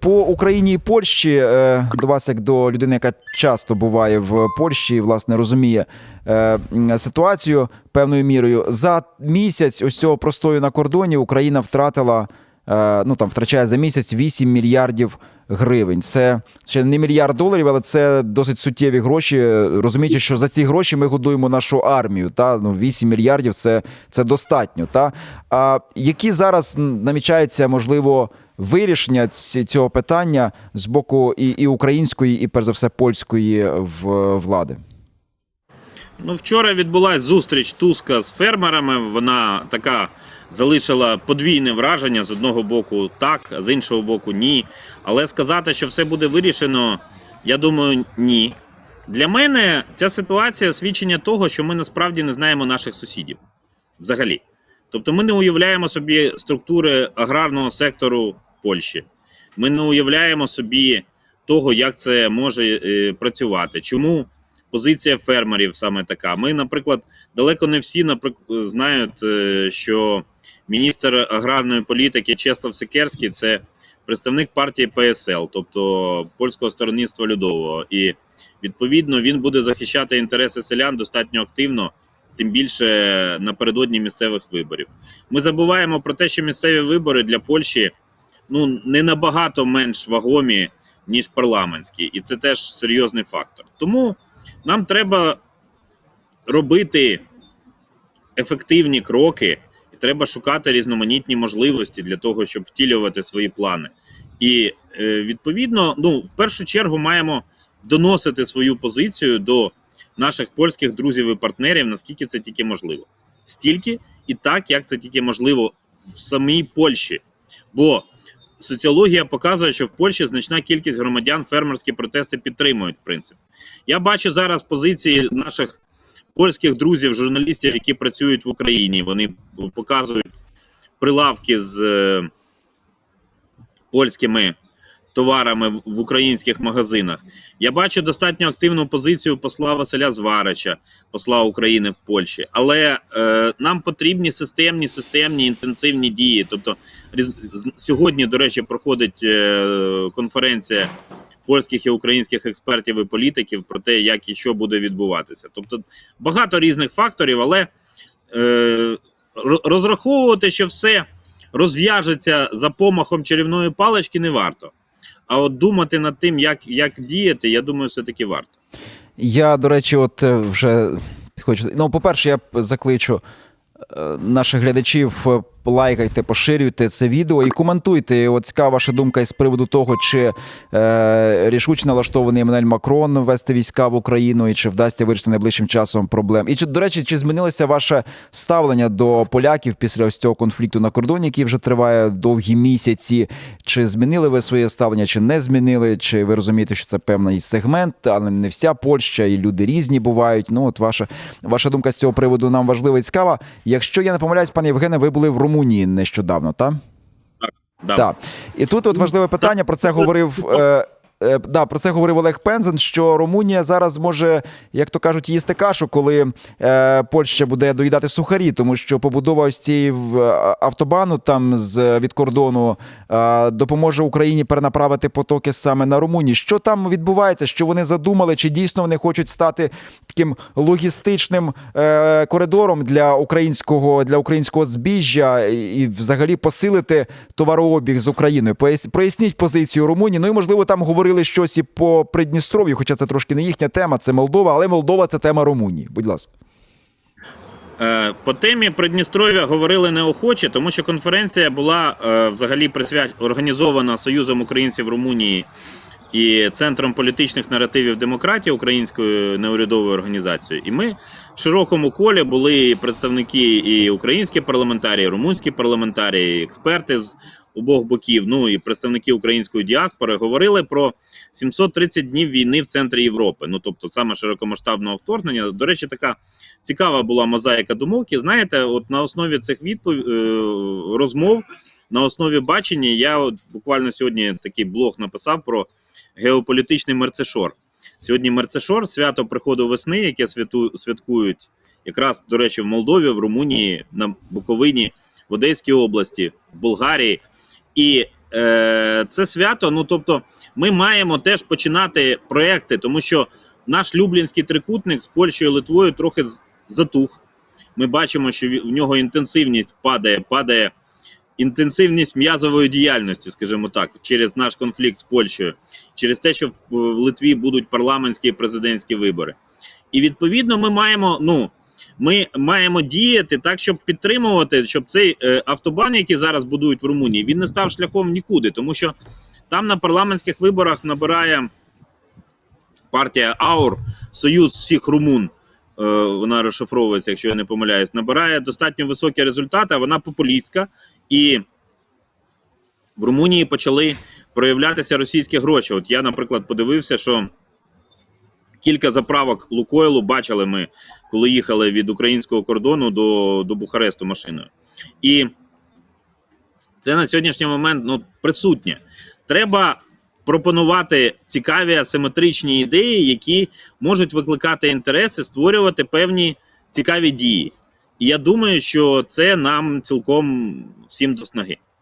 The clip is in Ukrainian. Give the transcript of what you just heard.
По Україні і Польщі е, до вас, як до людини, яка часто буває в Польщі, і, власне розуміє е, ситуацію певною мірою. За місяць ось цього простою на кордоні Україна втратила. е, Ну там втрачає за місяць 8 мільярдів гривень. Це ще не мільярд доларів, але це досить суттєві гроші. Розуміючи, що за ці гроші ми годуємо нашу армію. Та ну 8 мільярдів це, це достатньо. Та а які зараз намічаються можливо вирішення цього питання з боку і, і української, і перш за все польської в- влади? Ну, вчора відбулася зустріч Туска з фермерами. Вона така залишила подвійне враження з одного боку так, а з іншого боку ні. Але сказати, що все буде вирішено, я думаю, ні. Для мене ця ситуація свідчення того, що ми насправді не знаємо наших сусідів взагалі. Тобто ми не уявляємо собі структури аграрного сектору Польщі. Ми не уявляємо собі того, як це може е, працювати. Чому позиція фермерів саме така? Ми, наприклад, далеко не всі наприк- знають, е, що міністр аграрної політики Чеслав Секерський це представник партії ПСЛ, тобто польського сторонництва людового. І відповідно він буде захищати інтереси селян достатньо активно, тим більше напередодні місцевих виборів. Ми забуваємо про те, що місцеві вибори для Польщі ну не набагато менш вагомі, ніж парламентські, і це теж серйозний фактор. Тому нам треба робити ефективні кроки, і треба шукати різноманітні можливості для того, щоб втілювати свої плани. І е, відповідно, ну в першу чергу маємо доносити свою позицію до наших польських друзів і партнерів, наскільки це тільки можливо, стільки і так, як це тільки можливо в самій Польщі. Бо соціологія показує, що в Польщі значна кількість громадян фермерські протести підтримують. В принципі, я бачу зараз позиції наших польських друзів, журналістів, які працюють в Україні. Вони показують прилавки з е, польськими товарами в- українських магазинах. Я бачу достатньо активну позицію посла Василя Зварича, посла України в Польщі. Але е, нам потрібні системні, системні інтенсивні дії. Тобто, сьогодні, до речі, проходить е, конференція польських і українських експертів і політиків про те, як і що буде відбуватися. Тобто багато різних факторів, але е, розраховувати, що все розв'яжеться за помахом чарівної палички, не варто. А от думати над тим, як, як діяти, я думаю, все-таки варто. Я, до речі, от е, вже хочу. Ну, по-перше, я закличу е, наших глядачів. Лайкайте, поширюйте це відео і коментуйте. От цікава ваша думка із приводу того, чи е, рішуче налаштований Еммануель Макрон ввести війська в Україну, і чи вдасться вирішити найближчим часом проблем. І чи, до речі, чи змінилося ваше ставлення до поляків після ось цього конфлікту на кордоні, який вже триває довгі місяці? Чи змінили ви своє ставлення, чи не змінили? Чи ви розумієте, що це певний сегмент, але не вся Польща, і люди різні бувають. Ну, от ваша, ваша думка з цього приводу нам важлива і цікава. Якщо я не помиляюсь, пане Євгене, ви були в Румунії нещодавно, так? Да. Так. І тут от важливе питання. Про це говорив. Е, да, про це говорив Олег Пензен, що Румунія зараз може, як то кажуть, їсти кашу, коли е, Польща буде доїдати сухарі, тому що побудова ось цієї автобану там з від кордону е, допоможе Україні перенаправити потоки саме на Румунію. Що там відбувається? Що вони задумали? Чи дійсно вони хочуть стати таким логістичним е, коридором для українського для українського збіжжя і, взагалі посилити товарообіг з Україною? Проясніть позицію Румунії. Ну і можливо там говорили щось і по Придністров'ю, хоча це трошки не їхня тема, це Молдова, але Молдова це тема Румунії. Будь ласка. Е, По темі Придністров'я говорили неохоче, тому що конференція була е, взагалі присвят... організована Союзом українців Румунії і Центром політичних наративів демократії Українською неурядовою організацією. І ми в широкому колі були представники і українські парламентарії, і румунські парламентарії, і експерти з обох боків, ну і представники української діаспори говорили про 730 днів війни в центрі Європи. Ну тобто саме широкомасштабного вторгнення. До речі, така цікава була мозаїка думок. І знаєте, от на основі цих відпов... е, розмов, на основі бачення, я от буквально сьогодні такий блог написав про геополітичний мерцешор. Сьогодні мерцешор, свято приходу весни, яке святу... святкують якраз, до речі, в Молдові, в Румунії, на Буковині, в Одеській області, в Болгарії. І е, це свято. Ну тобто, ми маємо теж починати проекти, тому що наш Люблінський трикутник з Польщею Литвою трохи затух. Ми бачимо, що в нього інтенсивність падає, падає інтенсивність м'язової діяльності, скажімо так, через наш конфлікт з Польщею, через те, що в Литві будуть парламентські і президентські вибори. І відповідно ми маємо, ну, ми маємо діяти так, щоб підтримувати, щоб цей е, автобан, який зараз будують в Румунії, він не став шляхом нікуди, тому що там на парламентських виборах набирає партія АУР, Союз всіх румун. е, Вона розшифровується, якщо я не помиляюсь, набирає достатньо високі результати, вона популістська. І в Румунії почали проявлятися російські гроші. От я, наприклад, подивився, що кілька заправок Лукойлу бачили ми, коли їхали від українського кордону до, до Бухаресту машиною. І це на сьогоднішній момент ну, присутнє. Треба пропонувати цікаві асиметричні ідеї, які можуть викликати інтереси, створювати певні цікаві дії. І я думаю, що це нам цілком всім до снаги.